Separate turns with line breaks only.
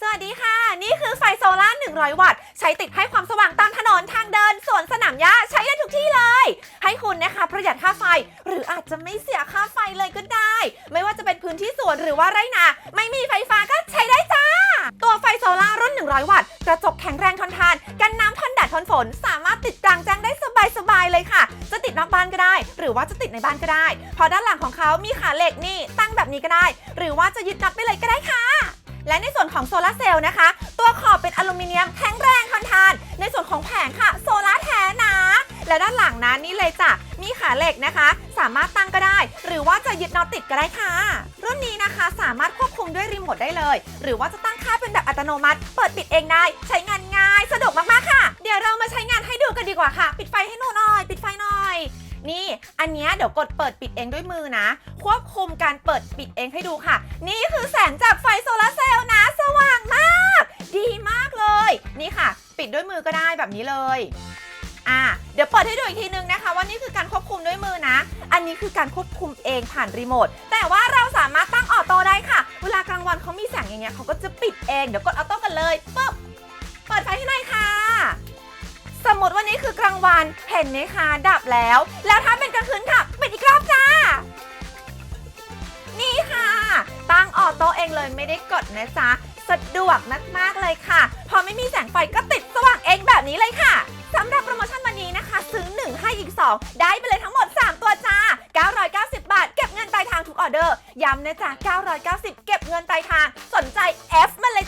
สวัสดีค่ะ นี่คือไฟโซล่าร์100 วัตต์ ใช้ติดให้ความสว่างตามถนนทางเดินสวนสนามหญ้าใช้ได้ทุกที่เลย ให้คุณนะคะประหยัดค่าไฟ หรืออาจจะไม่เสียค่าไฟเลยก็ได้ ไม่ว่าจะเป็นพื้นที่สวนหรือว่าไร่นา ไม่มีไฟฟ้าก็ใช้ได้จ้า ตัวไฟโซล่ารุ่น 100 วัตต์ กระจกแข็งแรงทนทาน กันน้ำทนแดดทนฝน สามารถติดกลางแจ้งได้สบายๆเลยค่ะ จะติดนอกบ้านก็ได้ หรือว่าจะติดในบ้านก็ได้เพราะด้านหลังของเขามีขาเหล็กนี่ตั้งแบบนี้ก็ได้ หรือว่าจะยึดน็อตไปเลยก็ได้ค่ะ และในส่วนของโซลาร์เซลล์นะคะ ตัวขอบเป็นอลูมิเนียมแข็งแรงทนทาน ในส่วนของแผงค่ะ โซลาร์แท้นะ และด้านหลังนะนี่เลยจ้ะมีขาเหล็กนะคะ สามารถตั้งก็ได้ หรือว่าจะยึดน็อตติดก็ได้ค่ะ รุ่นนี้นะคะสามารถควบคุมด้วยรีโมทได้เลย หรือว่าจะตั้งค่าเป็นแบบอัตโนมัติ เปิดปิดเองได้ ใช้งานง่าย สะดวกมากๆค่ะ เดี๋ยวเรามาใช้งานให้ดูกันดีกว่าค่ะ ปิดไฟให้หนู นี่ อันนี้เดี๋ยวกดเปิดปิดเองด้วยมือนะ ควบคุมการเปิดปิดเองให้ดูค่ะ นี่คือแสงจากไฟโซลาร์เซลล์นะ สว่างมาก ดีมากเลย นี่ค่ะ ปิดด้วยมือก็ได้แบบนี้เลยอ่าเดี๋ยวเปิดให้ดูอีกทีนึงนะคะ ว่านี่คือการควบคุมด้วยมือนะ อันนี้คือการควบคุมเองผ่านรีโมท แต่ว่าเราสามารถตั้งออโต้ได้ค่ะ เวลากลางวันเขามีแสงอย่างเงี้ยเขาก็จะปิดเอง เดี๋ยวกดออโต้กันเลยปุ๊บ มมติว่านี้คือกลางวันเห็นไหมคะดับแล้ว แล้วถ้าเป็นกลางคืนค่ะปิดอีกรอบจ้า นี่ค่ะ ตั้งออโต้เองเลยไม่ได้กดนะจ๊ะสะดวกมากๆเลยค่ะ พอไม่มีแสงไฟก็ติดสว่างเองแบบนี้เลยค่ะสำหรับโปรโมชั่นวันนี้นะคะ ซื้อ1ให้อีก 2 ได้ไปเลยทั้งหมด 3 ตัวจ้า 990 บาท เก็บเงินปลายทางทุกออเดอร์ ย้ำนะจ๊ะ990 เก็บเงินปลายทาง สนใจ F มาเลย